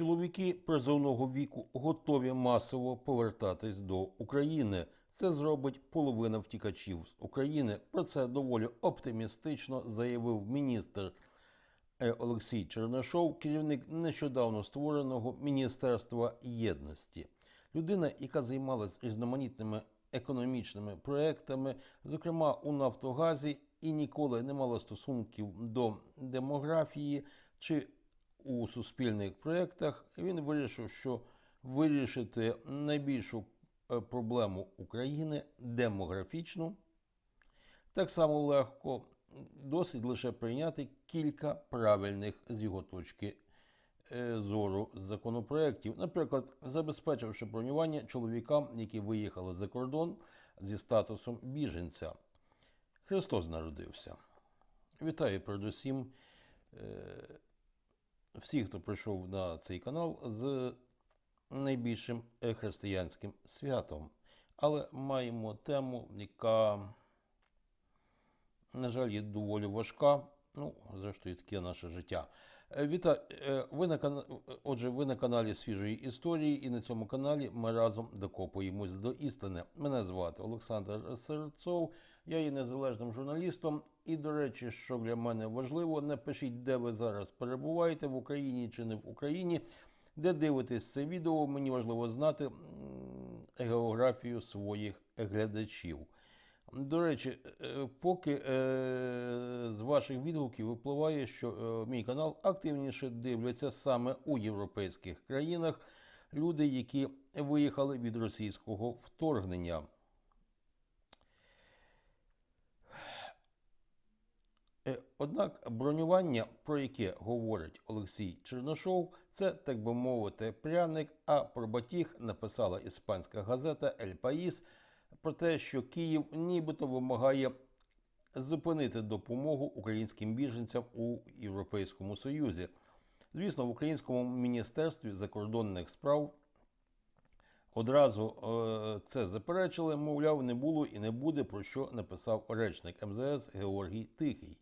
Чоловіки призовного віку готові масово повертатись до України. Це зробить половина втікачів з України. Про це доволі оптимістично заявив міністр е, Олексій Чернишов, керівник нещодавно створеного Міністерства єдності. Людина, яка займалась різноманітними економічними проектами, зокрема у Нафтогазі, і ніколи не мала стосунків до демографії чи у суспільних проєктах, він вирішив, що вирішити найбільшу е, проблему України демографічну так само легко, досить лише прийняти кілька правильних з його точки е, зору законопроєктів. Наприклад, забезпечивши бронювання чоловікам, які виїхали за кордон зі статусом біженця. Христос народився. Вітаю передусім е, всіх, хто прийшов на цей канал з найбільшим християнським святом. Але маємо тему, яка, на жаль, є доволі важка. Ну, зрештою, таке наше життя. Е, Віта, е, ви на кана... Отже, ви на каналі Свіжої історії, і на цьому каналі ми разом докопуємось до істини. Мене звати Олександр Серцов, я є незалежним журналістом. І, до речі, що для мене важливо, напишіть, де ви зараз перебуваєте в Україні чи не в Україні. Де дивитесь це відео, мені важливо знати географію своїх глядачів. До речі, е, поки е, з ваших відгуків випливає, що е, мій канал активніше дивляться саме у європейських країнах люди, які виїхали від російського вторгнення. Однак бронювання, про яке говорить Олексій Черношов, це, так би мовити, пряник, а про батіг написала іспанська газета Ель Паїс про те, що Київ нібито вимагає зупинити допомогу українським біженцям у Європейському Союзі. Звісно, в Українському міністерстві закордонних справ одразу е, це заперечили, мовляв, не було і не буде, про що написав речник МЗС Георгій Тихий.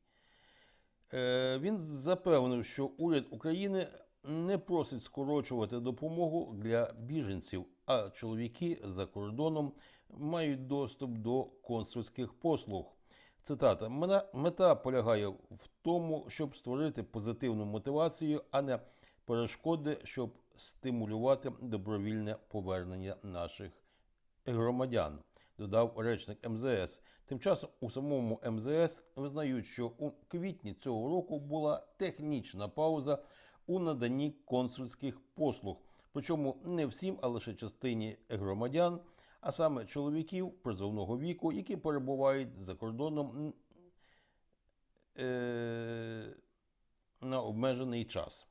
Е, Він запевнив, що уряд України не просить скорочувати допомогу для біженців, а чоловіки за кордоном мають доступ до консульських послуг. Цитата: «Мена- мета полягає в тому, щоб створити позитивну мотивацію, а не перешкоди, щоб стимулювати добровільне повернення наших громадян, додав речник МЗС. Тим часом у самому МЗС визнають, що у квітні цього року була технічна пауза у наданні консульських послуг. Причому не всім, а лише частині громадян, а саме чоловіків призовного віку, які перебувають за кордоном е, на обмежений час.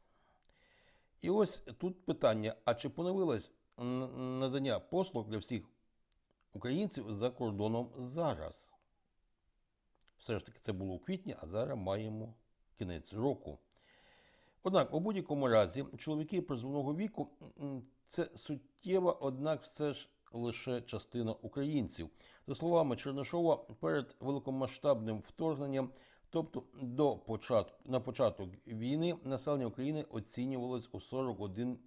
І ось тут питання: а чи поновилось надання послуг для всіх українців за кордоном зараз. Все ж таки, це було у квітні, а зараз маємо кінець року. Однак, у будь-якому разі, чоловіки призовного віку це суттєва, однак все ж лише частина українців. За словами Чернишова, перед великомасштабним вторгненням, тобто до початку на початок війни, населення України оцінювалось у 41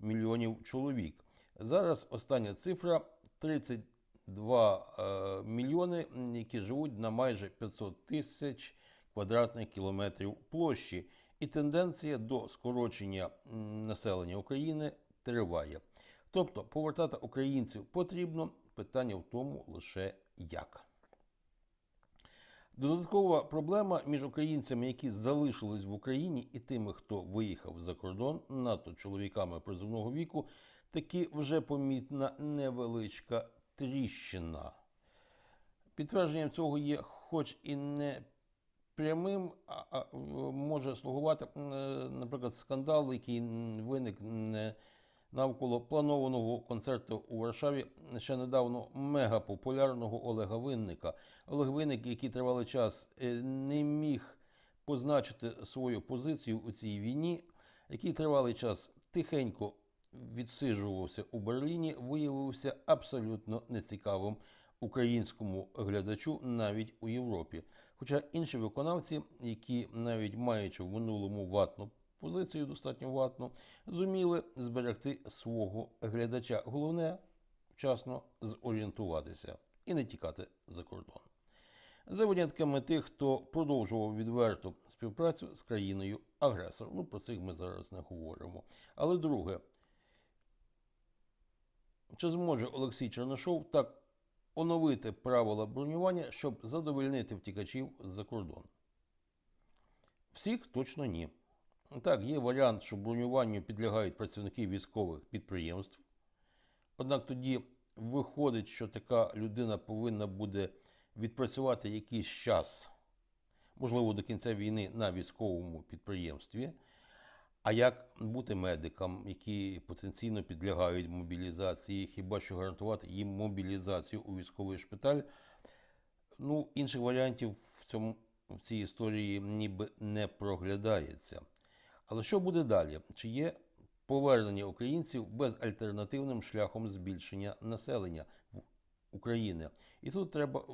мільйонів чоловік. Зараз остання цифра 30 2 е, мільйони, які живуть на майже 500 тисяч квадратних кілометрів площі, і тенденція до скорочення населення України триває. Тобто повертати українців потрібно, питання в тому лише як. Додаткова проблема між українцями, які залишились в Україні, і тими, хто виїхав за кордон, НАТО чоловіками призовного віку, таки вже помітна невеличка тріщина. Підтвердженням цього є, хоч і не прямим, а, може слугувати, е, наприклад, скандал, який виник навколо планованого концерту у Варшаві ще недавно мегапопулярного Олега Винника. Олег Винник, який тривалий час е, не міг позначити свою позицію у цій війні, який тривалий час тихенько відсиджувався у Берліні, виявився абсолютно нецікавим українському глядачу навіть у Європі. Хоча інші виконавці, які навіть маючи в минулому ватну позицію достатньо ватну, зуміли зберегти свого глядача. Головне вчасно зорієнтуватися і не тікати за кордон. За винятками тих, хто продовжував відверту співпрацю з країною агресором. Ну, про цих ми зараз не говоримо. Але друге, чи зможе Олексій Чернишов так оновити правила бронювання, щоб задовольнити втікачів з-за кордону? Всіх точно ні. Так, є варіант, що бронюванню підлягають працівники військових підприємств. Однак тоді виходить, що така людина повинна буде відпрацювати якийсь час, можливо, до кінця війни на військовому підприємстві. А як бути медикам, які потенційно підлягають мобілізації, хіба що гарантувати їм мобілізацію у військовий шпиталь? Ну, інших варіантів в цьому в цій історії ніби не проглядається. Але що буде далі? Чи є повернення українців безальтернативним шляхом збільшення населення в України? І тут треба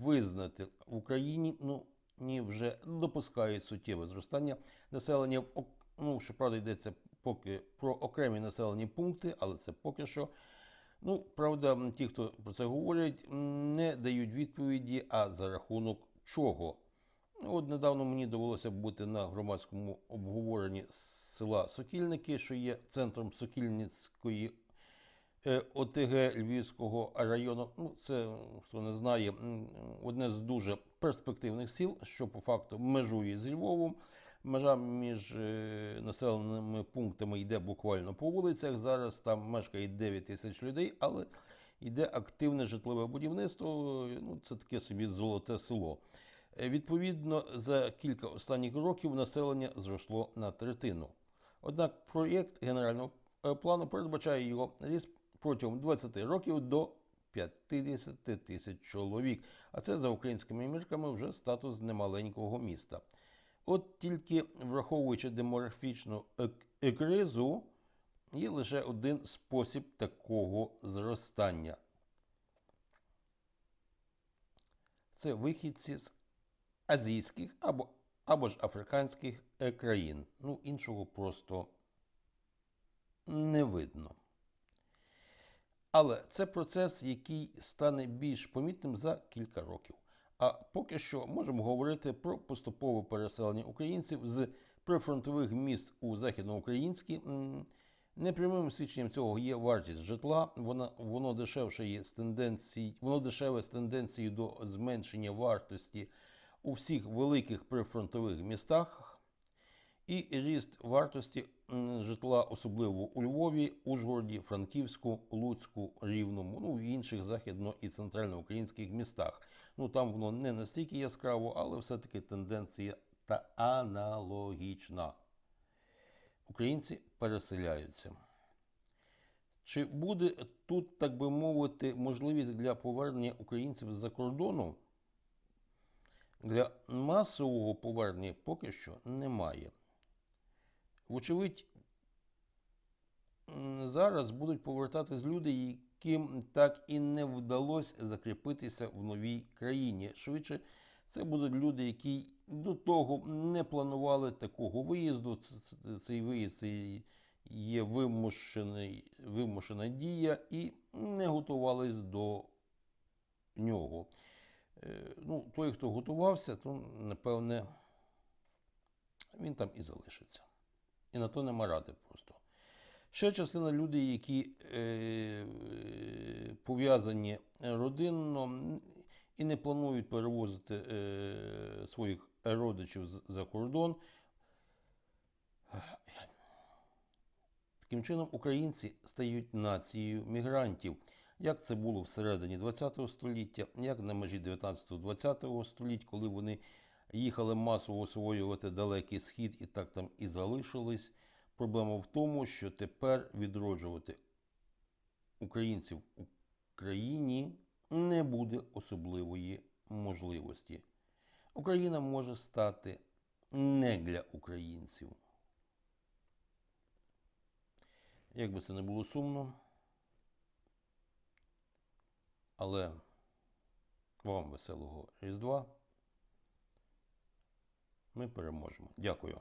визнати, в Україні ну, ні, вже допускають суттєве зростання населення. В, ок- ну, щоправда, йдеться поки про окремі населені пункти, але це поки що. Ну, правда, ті, хто про це говорять, не дають відповіді, а за рахунок чого. Ну, От недавно мені довелося бути на громадському обговоренні села Сокільники, що є центром Сокільницької е, ОТГ Львівського району. Ну, це, хто не знає, одне з дуже перспективних сіл, що по факту межує з Львовом. Межа між е, населеними пунктами йде буквально по вулицях. Зараз там мешкає 9 тисяч людей, але йде активне житлове будівництво. Ну, це таке собі золоте село. Е, Відповідно, за кілька останніх років населення зросло на третину. Однак проєкт генерального е, плану передбачає його ріст протягом 20 років до 50 тисяч чоловік. А це за українськими мірками вже статус немаленького міста. От тільки враховуючи демографічну кризу, є лише один спосіб такого зростання. Це вихідці з азійських або, або ж африканських е, країн. Ну, іншого просто не видно. Але це процес, який стане більш помітним за кілька років. А поки що можемо говорити про поступове переселення українців з прифронтових міст у західноукраїнські. Непрямим свідченням цього є вартість житла. Вона, воно дешевше є з тенденції, воно дешеве з тенденцією до зменшення вартості у всіх великих прифронтових містах. І ріст вартості житла, особливо у Львові, Ужгороді, Франківську, Луцьку, Рівному, ну і інших західно- і центральноукраїнських містах. Ну там воно не настільки яскраво, але все-таки тенденція та аналогічна. Українці переселяються. Чи буде тут, так би мовити, можливість для повернення українців з-за кордону? Для масового повернення поки що немає. Вочевидь, зараз будуть повертатись люди, яким так і не вдалося закріпитися в новій країні. Швидше, це будуть люди, які до того не планували такого виїзду. Цей виїзд є вимушений, вимушена дія і не готувались до нього. Е, Ну, той, хто готувався, то напевне він там і залишиться. І на то нема ради просто. Ще частина людей, які е, пов'язані родинно і не планують перевозити е, своїх родичів за кордон. Таким чином, українці стають нацією мігрантів. Як це було всередині ХХ століття, як на межі 19-20 століття, коли вони їхали масово освоювати далекий схід і так там і залишились. Проблема в тому, що тепер відроджувати українців в Україні не буде особливої можливості. Україна може стати не для українців. Як би це не було сумно, але вам веселого Різдва. Ми переможемо. Дякую.